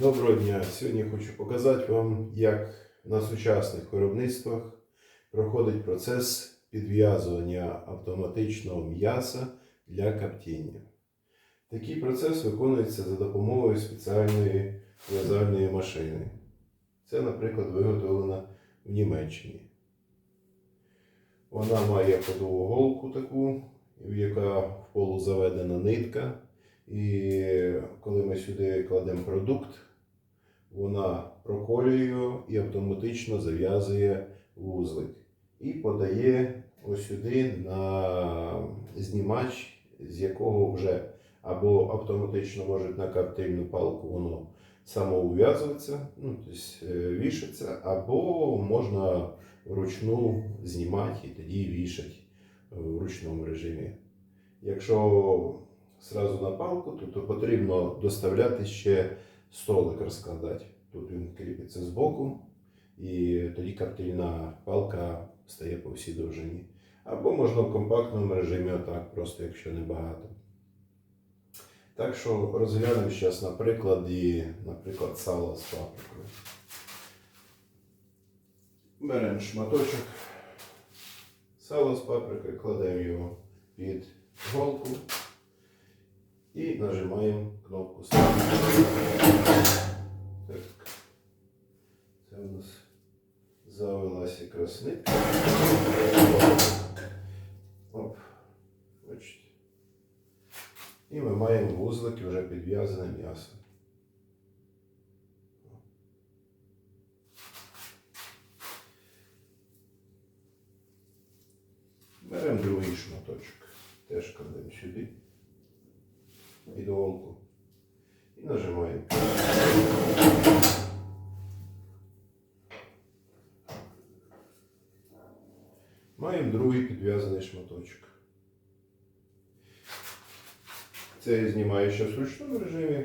Доброго дня! Сьогодні хочу показати вам, як на сучасних виробництвах проходить процес підв'язування автоматичного м'яса для коптіння. Такий процес виконується за допомогою спеціальної в'язальної машини. Це, наприклад, виготовлено в Німеччині. Вона має ходову голку таку, в яка в полу заведена нитка. І коли ми сюди кладемо продукт, вона проколює його і автоматично зав'язує вузлик. І подає сюди на знімач, з якого вже або автоматично може на коптильну палку воно самоув'язуватися, ну, тобто е, вішаться, або можна вручну знімати і тоді вішати в ручному режимі. Якщо зразу на палку, то, то потрібно доставляти ще столик розкладати. Тут він кріпиться збоку, і тоді коптильна палка стає по всій довжині. Або можна в компактному режимі, отак, просто якщо не багато. Так що розглянемо зараз на прикладі, наприклад, сала з паприкою. Беремо шматочок сала з паприкою, кладемо його під голку і нажимаємо кнопку. Так. Це у нас завелась якраз. Оп. Бачите. І ми маємо вузлик вже підв'язане м'ясо. Беремо другий шматочок. Теж кладемо сюди. Під голку. І нажимаємо. Маємо другий підв'язаний шматочок. Це я знімаю ще в ручному режимі.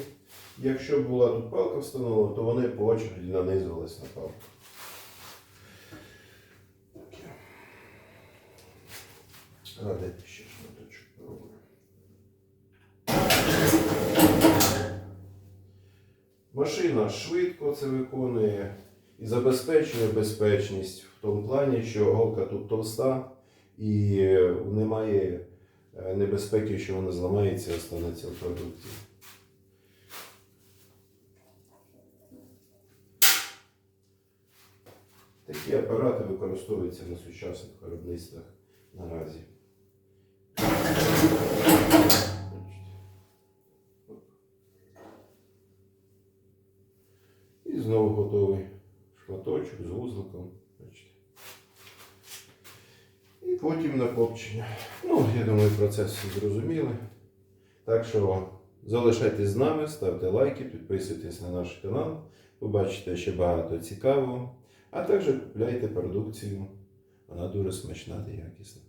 Якщо була тут палка встановлена, то вони по очереді нанизувались на палку. Де ще шматочок роблю? Машина швидко це виконує і забезпечує безпечність в тому плані, що голка тут товста і е, немає е, небезпеки, що вона зламається і останеться в продукті. Такі апарати використовуються на сучасних виробництвах наразі. Шматочок з вузликом. І потім накопчення. Ну, я думаю, процес зрозуміли. Так що залишайтесь з нами, ставте лайки, підписуйтесь на наш канал. Побачите ще багато цікавого. А також купляйте продукцію. Вона дуже смачна та якісна.